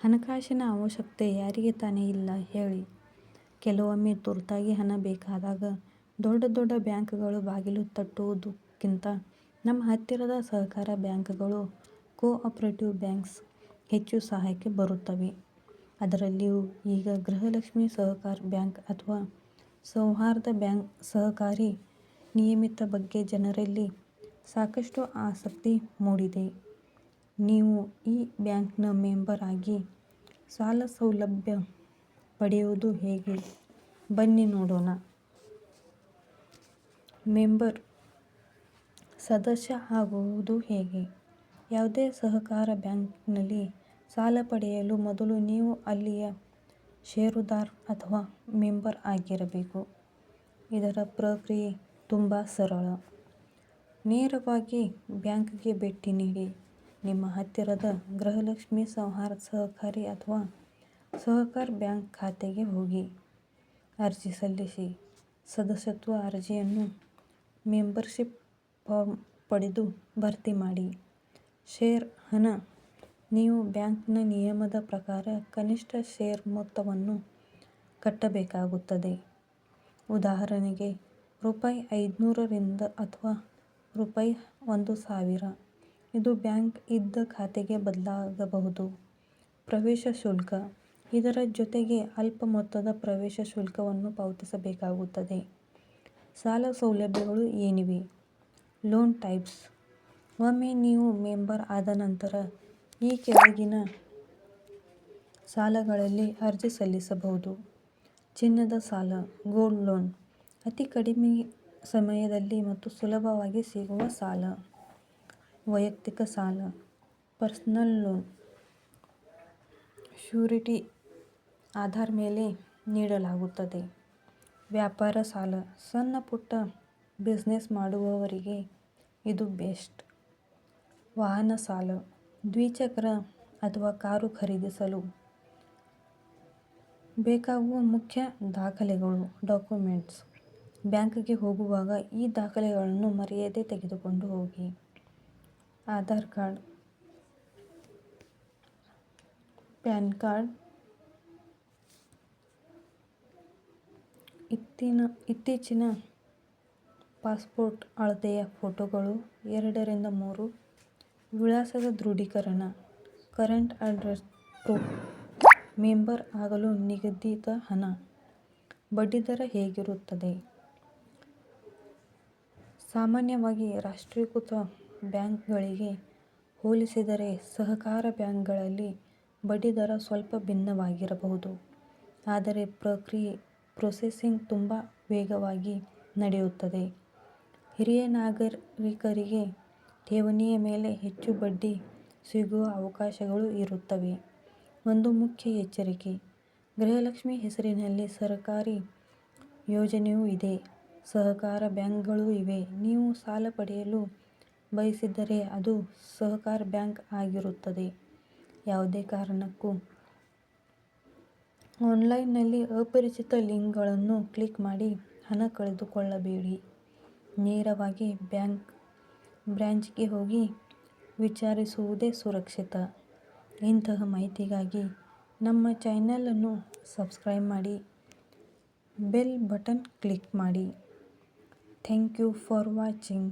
ಹಣಕಾಸಿನ ಅವಶ್ಯಕತೆ ಯಾರಿಗೆ ತಾನೇ ಇಲ್ಲ ಹೇಳಿ. ಕೆಲವೊಮ್ಮೆ ತುರ್ತಾಗಿ ಹಣ ಬೇಕಾದಾಗ ದೊಡ್ಡ ದೊಡ್ಡ ಬ್ಯಾಂಕ್ಗಳು ಬಾಗಿಲು ತಟ್ಟುವುದಕ್ಕಿಂತ ನಮ್ಮ ಹತ್ತಿರದ ಸಹಕಾರ ಬ್ಯಾಂಕ್ಗಳು, ಕೋ-ಆಪರೇಟಿವ್ ಬ್ಯಾಂಕ್ಸ್ ಹೆಚ್ಚು ಸಹಾಯಕ್ಕೆ ಬರುತ್ತವೆ. ಅದರಲ್ಲಿಯೂ ಈಗ ಗೃಹಲಕ್ಷ್ಮಿ ಸಹಕಾರ ಬ್ಯಾಂಕ್ ಅಥವಾ ಸೌಹಾರ್ದ ಬ್ಯಾಂಕ್ ಸಹಕಾರಿ ನಿಯಮಿತ ಬಗ್ಗೆ ಜನರಲ್ಲಿ ಸಾಕಷ್ಟು ಆಸಕ್ತಿ ಮೂಡಿದೆ. ನೀವು ಈ ಬ್ಯಾಂಕ್ನ ಮೆಂಬರ್ ಆಗಿ ಸಾಲ ಸೌಲಭ್ಯ ಪಡೆಯುವುದು ಹೇಗೆ ಬನ್ನಿ ನೋಡೋಣ. ಮೆಂಬರ್ ಸದಸ್ಯ ಆಗುವುದು ಹೇಗೆ? ಯಾವುದೇ ಸಹಕಾರ ಬ್ಯಾಂಕ್ನಲ್ಲಿ ಸಾಲ ಪಡೆಯಲು ಮೊದಲು ನೀವು ಅಲ್ಲಿಯ ಷೇರುದಾರ್ ಅಥವಾ ಮೆಂಬರ್ ಆಗಿರಬೇಕು. ಇದರ ಪ್ರಕ್ರಿಯೆ ತುಂಬಾ ಸರಳ. ನೇರವಾಗಿ ಬ್ಯಾಂಕ್ಗೆ ಭೇಟಿ ನೀಡಿ, ನಿಮ್ಮ ಹತ್ತಿರದ ಗೃಹಲಕ್ಷ್ಮಿ ಸಂಹಾರ ಸಹಕಾರಿ ಅಥವಾ ಸಹಕಾರ ಬ್ಯಾಂಕ್ ಖಾತೆಗೆ ಹೋಗಿ, ಅರ್ಜಿ ಸಲ್ಲಿಸಿ, ಸದಸ್ಯತ್ವ ಅರ್ಜಿಯನ್ನು ಮೆಂಬರ್ಶಿಪ್ ಫಾರ್ಮ್ ಪಡೆದು ಭರ್ತಿ ಮಾಡಿ. ಶೇರ್ ಹಣ ನೀವು ಬ್ಯಾಂಕ್ನ ನಿಯಮದ ಪ್ರಕಾರ ಕನಿಷ್ಠ ಶೇರ್ ಮೊತ್ತವನ್ನು ಕಟ್ಟಬೇಕಾಗುತ್ತದೆ. ಉದಾಹರಣೆಗೆ ರೂಪಾಯಿ ಐದುನೂರರಿಂದ ರಿಂದ ಅಥವಾ ರೂಪಾಯಿ ಒಂದು ಸಾವಿರ. ಇದು ಬ್ಯಾಂಕ್ ಇದ್ದ ಖಾತೆಗೆ ಬದಲಾಗಬಹುದು. ಪ್ರವೇಶ ಶುಲ್ಕ: ಇದರ ಜೊತೆಗೆ ಅಲ್ಪ ಮೊತ್ತದ ಪ್ರವೇಶ ಶುಲ್ಕವನ್ನು ಪಾವತಿಸಬೇಕಾಗುತ್ತದೆ. ಸಾಲ ಸೌಲಭ್ಯಗಳು ಏನಿವೆ? ಲೋನ್ ಟೈಪ್ಸ್: ಒಮ್ಮೆ ನೀವು ಮೆಂಬರ್ ಆದ ನಂತರ ಈ ಕೆಳಗಿನ ಸಾಲಗಳಲ್ಲಿ ಅರ್ಜಿ ಸಲ್ಲಿಸಬಹುದು. ಚಿನ್ನದ ಸಾಲ, ಗೋಲ್ಡ್ ಲೋನ್: ಅತಿ ಕಡಿಮೆ ಸಮಯದಲ್ಲಿ ಮತ್ತು ಸುಲಭವಾಗಿ ಸಿಗುವ ಸಾಲ. ವೈಯಕ್ತಿಕ ಸಾಲ, ಪರ್ಸನಲ್ ಲೋನ್: ಶ್ಯೂರಿಟಿ ಆಧಾರ ಮೇಲೆ ನೀಡಲಾಗುತ್ತದೆ. ವ್ಯಾಪಾರ ಸಾಲ: ಸಣ್ಣ ಪುಟ್ಟ ಬಿಸ್ನೆಸ್ ಮಾಡುವವರಿಗೆ ಇದು ಬೆಸ್ಟ್. ವಾಹನ ಸಾಲ: ದ್ವಿಚಕ್ರ ಅಥವಾ ಕಾರು ಖರೀದಿಸಲು ಬೇಕಾಗುವ ಮುಖ್ಯ ದಾಖಲೆಗಳು, ಡಾಕ್ಯುಮೆಂಟ್ಸ್: ಬ್ಯಾಂಕ್ಗೆ ಹೋಗುವಾಗ ಈ ದಾಖಲೆಗಳನ್ನು ಮರೆಯದೆ ತೆಗೆದುಕೊಂಡು ಹೋಗಿ. ಆಧಾರ್ ಕಾರ್ಡ್, ಪ್ಯಾನ್ ಕಾರ್ಡ್, ಇತ್ತಿನ ಇತ್ತೀಚಿನ ಪಾಸ್ಪೋರ್ಟ್ ಅಳತೆಯ ಫೋಟೋಗಳು ಎರಡರಿಂದ ಮೂರು. ವಿಳಾಸದ ದೃಢೀಕರಣ ಕರೆಂಟ್ ಅಡ್ರೆಸ್ ಪ್ರೂಫ್. ಮೆಂಬರ್ ಆಗಲು ನಿಗದಿತ ಹಣ. ಬಡ್ಡಿದರ ಹೇಗಿರುತ್ತದೆ? ಸಾಮಾನ್ಯವಾಗಿ ರಾಷ್ಟ್ರೀಕೃತ ಬ್ಯಾಂಕ್ಗಳಿಗೆ ಹೋಲಿಸಿದರೆ ಸಹಕಾರ ಬ್ಯಾಂಕ್ಗಳಲ್ಲಿ ಬಡ್ಡಿದರ ಸ್ವಲ್ಪ ಭಿನ್ನವಾಗಿರಬಹುದು. ಆದರೆ ಪ್ರಕ್ರಿಯೆ ಪ್ರೊಸೆಸಿಂಗ್ ತುಂಬಾ ವೇಗವಾಗಿ ನಡೆಯುತ್ತದೆ. ಹಿರಿಯ ನಾಗರಿಕರಿಗೆ ಠೇವಣಿಯ ಮೇಲೆ ಹೆಚ್ಚು ಬಡ್ಡಿ ಸಿಗುವ ಅವಕಾಶಗಳು ಇರುತ್ತವೆ. ಒಂದು ಮುಖ್ಯ ಎಚ್ಚರಿಕೆ: ಗೃಹಲಕ್ಷ್ಮಿ ಹೆಸರಿನಲ್ಲಿ ಸರ್ಕಾರಿ ಯೋಜನೆಯೂ ಇದೆ, ಸಹಕಾರ ಬ್ಯಾಂಕ್ಗಳೂ ಇವೆ. ನೀವು ಸಾಲ ಪಡೆಯಲು ಬಯಸಿದರೆ ಅದು ಸಹಕಾರ ಬ್ಯಾಂಕ್ ಆಗಿರುತ್ತದೆ. ಯಾವುದೇ ಕಾರಣಕ್ಕೂ ಆನ್ಲೈನ್ನಲ್ಲಿ ಅಪರಿಚಿತ ಲಿಂಕ್ಗಳನ್ನು ಕ್ಲಿಕ್ ಮಾಡಿ ಹಣ ಕಳೆದುಕೊಳ್ಳಬೇಡಿ. ನೇರವಾಗಿ ಬ್ಯಾಂಕ್ ಬ್ರ್ಯಾಂಚ್ಗೆ ಹೋಗಿ ವಿಚಾರಿಸುವುದೇ ಸುರಕ್ಷಿತ. ಇಂತಹ ಮಾಹಿತಿಗಾಗಿ ನಮ್ಮ ಚಾನೆಲ್ ಅನ್ನು ಸಬ್ಸ್ಕ್ರೈಬ್ ಮಾಡಿ, ಬೆಲ್ ಬಟನ್ ಕ್ಲಿಕ್ ಮಾಡಿ. Thank you for watching.